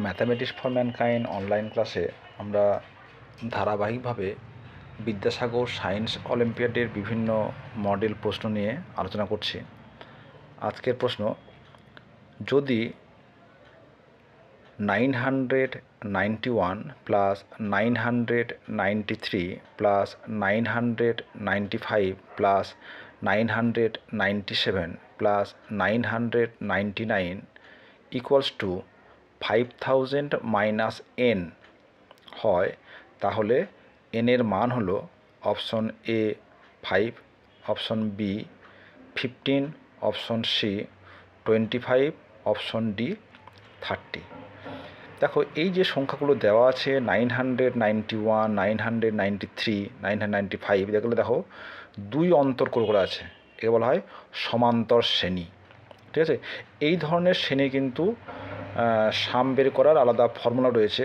Mathematics for mankind online ক্লাসে আমরা ধারাবাহিকভাবে বিদ্যাসাগর সায়েন্স অলিম্পিয়াডের বিভিন্ন মডেল প্রশ্ন নিয়ে আলোচনা করছি। আজকের প্রশ্ন, যদি nine hundred ninety one plus nine hundred ninety three plus nine hundred ninety five plus nine hundred ninety seven plus nine hundred ninety nine equals to five thousand minus n হয়, তাহলে n এর মান হলো option A five option B fifteen option C twenty five option D thirty দেখো, এই যে সংখ্যাগুলো দেওয়া আছে nine hundred ninety one nine hundred ninety three nine hundred ninety five এগুলো দেখো দুই অন্তর করে করে আছে। একে বলা হয় সমান্তর শ্রেণি। ঠিক আছে? এই ধরনের শ্রেণি কিন্তু সাম বের করার আলাদা ফর্মুলা রয়েছে।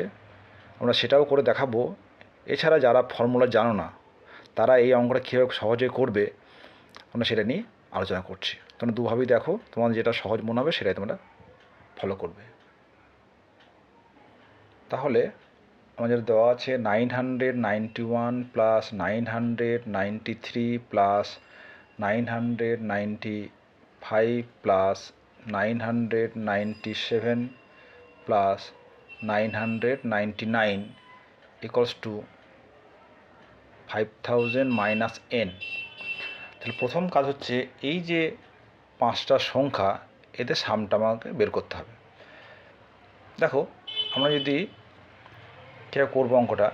আমরা সেটাও করে দেখাবো। এছাড়া যারা ফর্মুলা জানো না, তারা এই অঙ্কটা কীভাবে সহজে করবে, আমরা সেটা নিয়ে আলোচনা করছি। তোমরা দুভাবেই দেখো তোমার যেটা সহজ মনে হবে সেটাই তোমরা ফলো করবে। তাহলে আমাদের দেওয়া আছে nine hundred ninety one plus nine hundred ninety three plus nine hundred ninety five plus nine hundred ninety seven plus nine hundred ninety nine equals to five thousand minus n তাহলে প্রথম কাজ হচ্ছে এই যে পাঁচটা সংখ্যা এতে সামটা আমাকে বের করতে হবে। দেখো, আমরা যদি কীভাবে করব অঙ্কটা,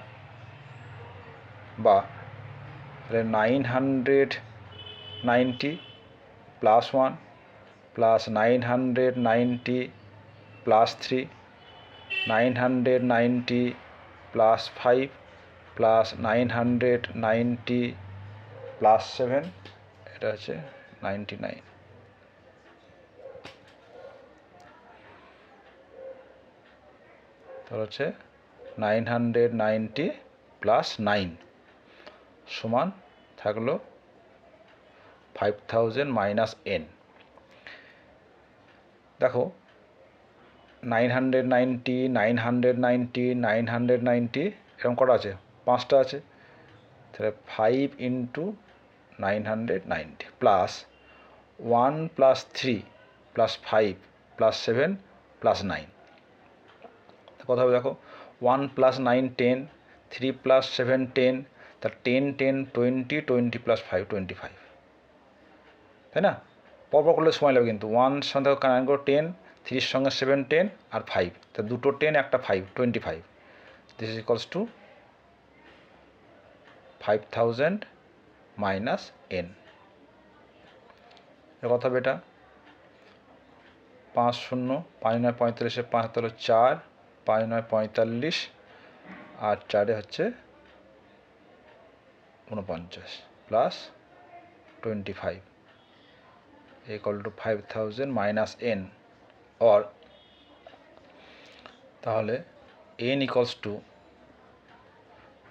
বা তাহলে nine hundred ninety plus one plus nine hundred ninety plus three nine hundred ninety plus five plus nine hundred ninety plus seven এটা হচ্ছে নাইনটি নাইন তাহলে হচ্ছে nine hundred ninety plus nine সমান থাকল ফাইভ থাউজেন্ড মাইনাস এন দেখো nine hundred ninety nine hundred ninety nine hundred ninety এরকম কটা আছে? পাঁচটা আছে। তাহলে five into nine hundred ninety plus one plus three plus five plus seven plus nine কথা হবে দেখো one plus nine ten three plus seven ten তার ten ten twenty twenty plus five twenty five তাই না? পরপর করলে সময় লাগবে কিন্তু ওয়ান সঙ্গে কানেক্ট করো টেন থ্রির সঙ্গে সেভেন টেন আর ফাইভ তা দুটো টেন একটা five twenty five this is equals to five thousand minus n এর কথা হবে এটা। পাঁচ শূন্য, পাঁচ নয় পঁয়তাল্লিশে পাঁচ হলো চার, পাঁচ নয় পঁয়তাল্লিশ আর চারে হচ্ছে উনপঞ্চাশ plus twenty five equal to five thousand minus n or তাহলে equals to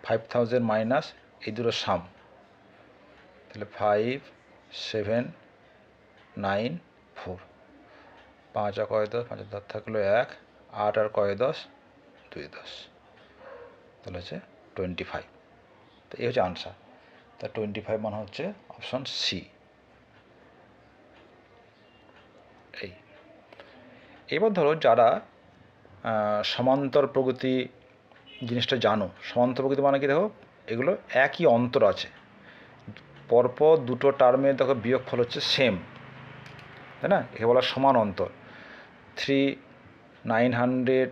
five thousand minus এই দুটো সাম তাহলে ফাইভ সেভেন নাইন ফোর পাঁচ আর কয় দশ? পাঁচের দশ থাকল এক। আট আর কয় দশ? দুই দশ। তাহলে হচ্ছে টোয়েন্টি ফাইভ তো এই হচ্ছে আনসার তা টোয়েন্টি ফাইভ মানে হচ্ছে অপশন সি এই এবার ধরো যারা সমান্তর প্রগতি জিনিসটা জানো, সমান্তর প্রগতি মানে কি দেখো, এগুলো একই অন্তর আছে। পরপর দুটো টার্মে দেখো বিয়োগ ফল হচ্ছে সেম তাই না? একে বলা সমান অন্তর। Three nine hundred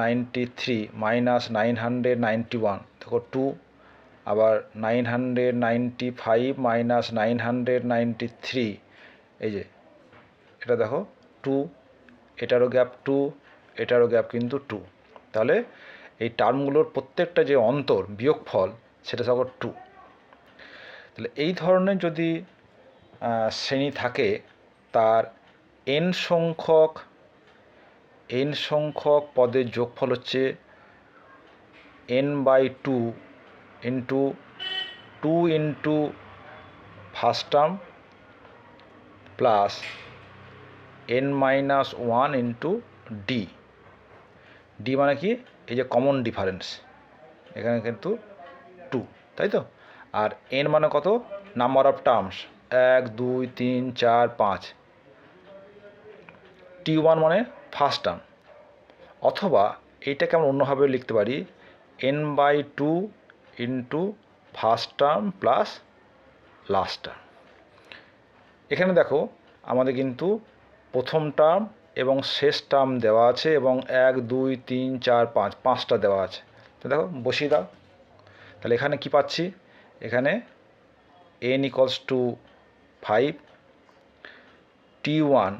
ninety three minus nine hundred ninety one দেখো টু আবার nine hundred ninety five minus nine hundred ninety three এই যে, এটা দেখো টু এটারও গ্যাপ টু এটারও গ্যাপ কিন্তু টু তাহলে এই টার্মগুলোর প্রত্যেকটা যে অন্তর, বিয়োগফল, সেটা সব টু তাহলে এই ধরনের যদি শ্রেণি থাকে, তার এন সংখ্যক এন সংখ্যক পদের যোগফল হচ্ছে n by two into two into first term plus n minus one into d d মানে কি? এই যে কমন ডিফারেন্স এখানে কিন্তু টু তাই তো? আর এন মানে কত? নাম্বার অফ টার্মস এক, দুই, তিন, চার, পাঁচ। টি ওয়ান মানে ফার্স্ট টার্ম অথবা এইটাকে আমরা অন্যভাবে লিখতে পারি n by two into first term plus last term এখানে দেখো, আমাদের কিন্তু প্রথম টার্ম এবং শেষ টার্ম দেওয়া আছে এবং এক, দুই, তিন, চার, পাঁচ, পাঁচটা দেওয়া আছে। তো দেখো, বসিয়ে দাও। তাহলে এখানে কি পাচ্ছি? এখানে n equals to five T one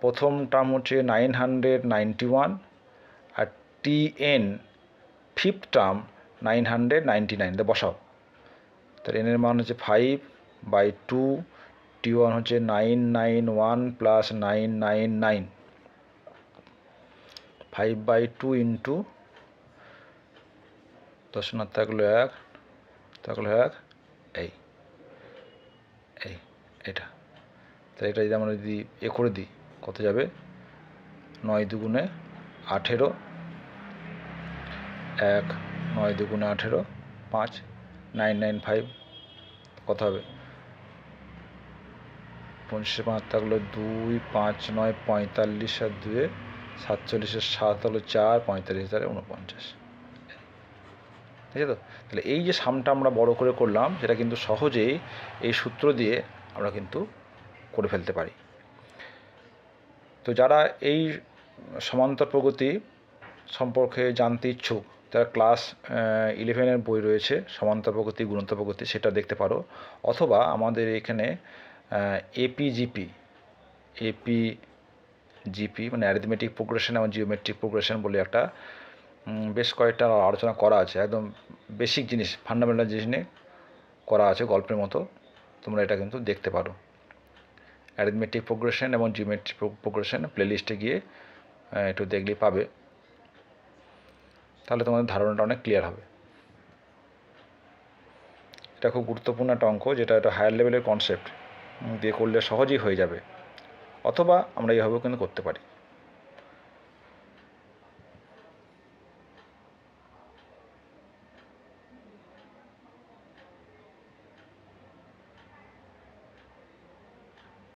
প্রথম টার্ম হচ্ছে নাইন হান্ড্রেড নাইনটি ওয়ান আর T n fifth term nine hundred ninety nine বসাও। তাহলে এনের মান হচ্ছে five by two T one হচ্ছে nine nine one plus nine nine nine. Five by two into দশ না থাকল এক থাকল এক, এই এই, এটা। তাই এটা যদি আমরা যদি এ করে দিই, কত যাবে? নয় দুগুণে আঠেরো, এক, নয় দুগুণে আঠেরো, পাঁচ, নাইন নাইন ফাইভ, কত হবে? পঁচিশে পাঁচ থাকল দুই, পাঁচ, নয়, পঁয়তাল্লিশ আর দুয়ে সাতচল্লিশের সাত হলো চার, পঁয়তাল্লিশ হাজারে উনপঞ্চাশ ঠিক আছে তো তাহলে এই যে সামটা আমরা বড় করে করলাম, সেটা কিন্তু সহজেই এই সূত্র দিয়ে আমরা কিন্তু করে ফেলতে পারি। তো যারা এই সমান্তর প্রগতি সম্পর্কে জানতে ইচ্ছুক তারা ক্লাস ইলেভেনের বই রয়েছে, সমান্তর প্রগতি গুণোত্তর প্রগতি, সেটা দেখতে পারো। অথবা আমাদের এখানে A P G P AP GP মানে অ্যারিথমেটিক প্রোগ্রেশন এবং জিওমেট্রিক প্রোগ্রেশন বলে একটা বেশ কয়েকটা আলোচনা করা আছে। একদম বেসিক জিনিস ফান্ডামেন্টাল জিনিস নিয়ে করা আছে গল্পের মতো। তোমরা এটা কিন্তু দেখতে পারো। অ্যারিথমেটিক প্রোগ্রেশন এবং জিওমেট্রিক প্রোগ্রেশন প্লেলিস্টে গিয়ে একটু দেখলেই পাবে। তাহলে তোমাদের ধারণাটা অনেক ক্লিয়ার হবে। এটা খুব গুরুত্বপূর্ণ একটা অঙ্ক, যেটা একটা হায়ার লেভেলের কনসেপ্ট দিয়ে করলে সহজেই হয়ে যাবে। অথবা আমরা এইভাবেও কিন্তু করতে পারি।